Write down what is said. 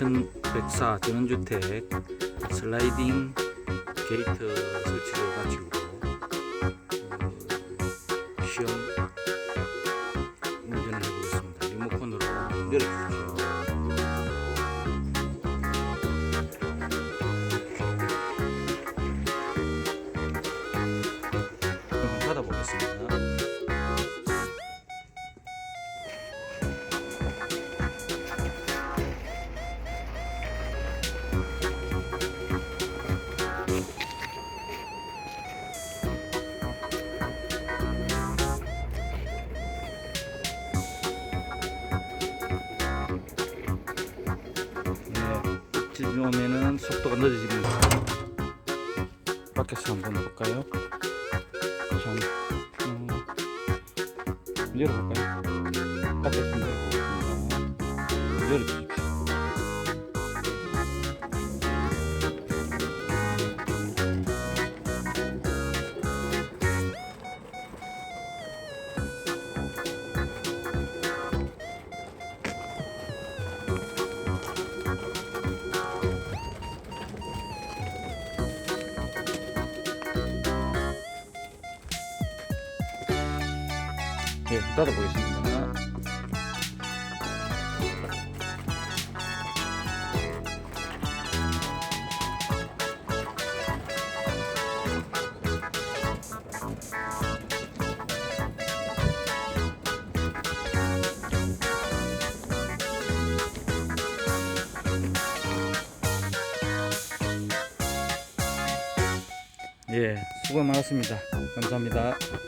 2104 전원주택 슬라이딩 게이트 설치를 마치고 어, 시험 운전을 해보겠습니다. 리모컨으로 내려주십시오. 네, 이쯤 오면은 속도가 늦어집니다. 밖에서 한번 볼까요? 참, 음, 열어볼까요? 밖에서 열어보겠습니다. 열어주십시오. 예, 닫아보겠습니다. 예, 수고 많았습니다. 감사합니다.